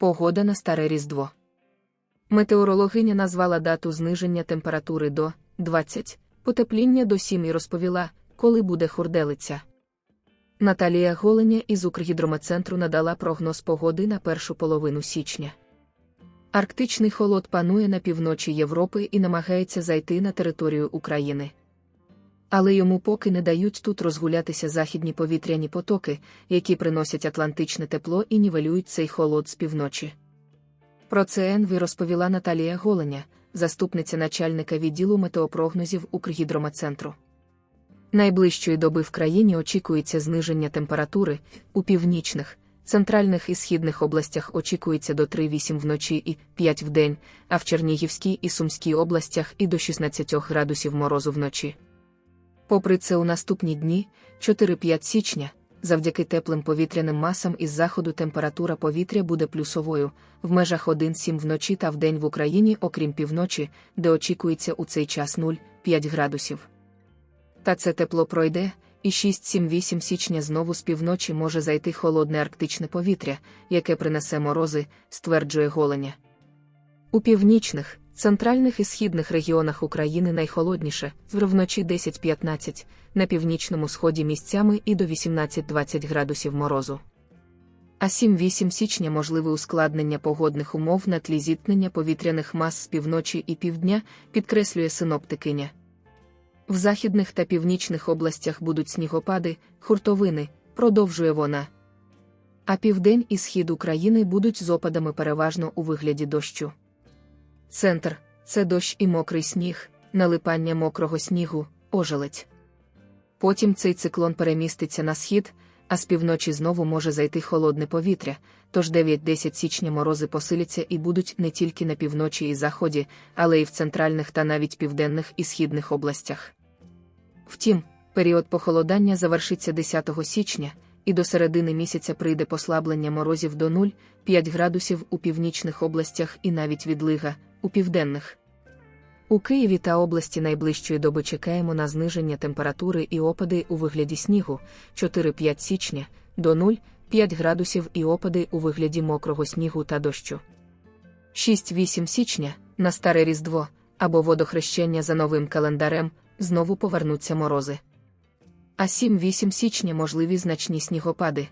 Погода на старе Різдво. Метеорологиня назвала дату зниження температури до 20, потепління до 7 і розповіла, коли буде хурделиця. Наталія Голеня із Укргідрометцентру надала прогноз погоди на першу половину січня. Арктичний холод панує на півночі Європи і намагається зайти на територію України. Але йому поки не дають тут розгулятися західні повітряні потоки, які приносять атлантичне тепло і нівелюють цей холод з півночі. Про це ЕНВІ розповіла Наталія Голеня, заступниця начальника відділу метеопрогнозів Укргідрометцентру. Найближчої доби в країні очікується зниження температури у північних, центральних і східних областях очікується до 3-8 вночі і 5 вдень, а в Чернігівській і Сумській областях і до 16 градусів морозу вночі. Попри це, у наступні дні, 4-5 січня, завдяки теплим повітряним масам із заходу температура повітря буде плюсовою, в межах 1-7 вночі та вдень в Україні, окрім півночі, де очікується у цей час 0-5 градусів. Та це тепло пройде, і 6-7-8 січня знову з півночі може зайти холодне арктичне повітря, яке принесе морози, стверджує голеня. У північних, центральних і східних регіонах України найхолодніше, вночі 10-15, на північному сході місцями і до 18-20 градусів морозу. А 7-8 січня можливе ускладнення погодних умов на тлі зіткнення повітряних мас з півночі і півдня, підкреслює синоптикиня. В західних та північних областях будуть снігопади, хуртовини, продовжує вона. А південь і схід України будуть з опадами переважно у вигляді дощу. Центр це дощ і мокрий сніг, налипання мокрого снігу, ожеледь. Потім цей циклон переміститься на схід, а з півночі знову може зайти холодне повітря, тож 9-10 січня морози посиляться і будуть не тільки на півночі і заході, але й в центральних та навіть південних і східних областях. Втім, період похолодання завершиться 10 січня, і до середини місяця прийде послаблення морозів до 0,5 градусів у північних областях і навіть відлига у південних. У Києві та області найближчої доби чекаємо на зниження температури і опади у вигляді снігу 4-5 січня до 0,5 градусів і опади у вигляді мокрого снігу та дощу. 6-8 січня на старе Різдво або водохрещення за новим календарем знову повернуться морози. А 7-8 січня можливі значні снігопади.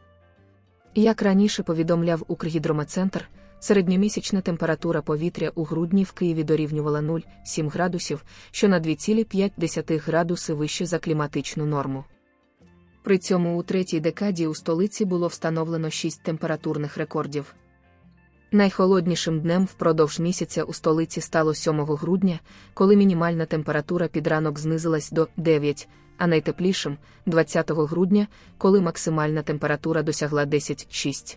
Як раніше повідомляв Укргідрометцентр, середньомісячна температура повітря у грудні в Києві дорівнювала 0,7 градусів, що на 2,5 градуси вище за кліматичну норму. При цьому у третій декаді у столиці було встановлено 6 температурних рекордів. Найхолоднішим днем впродовж місяця у столиці стало 7 грудня, коли мінімальна температура під ранок знизилась до 9, а найтеплішим 20 грудня, коли максимальна температура досягла 10,6.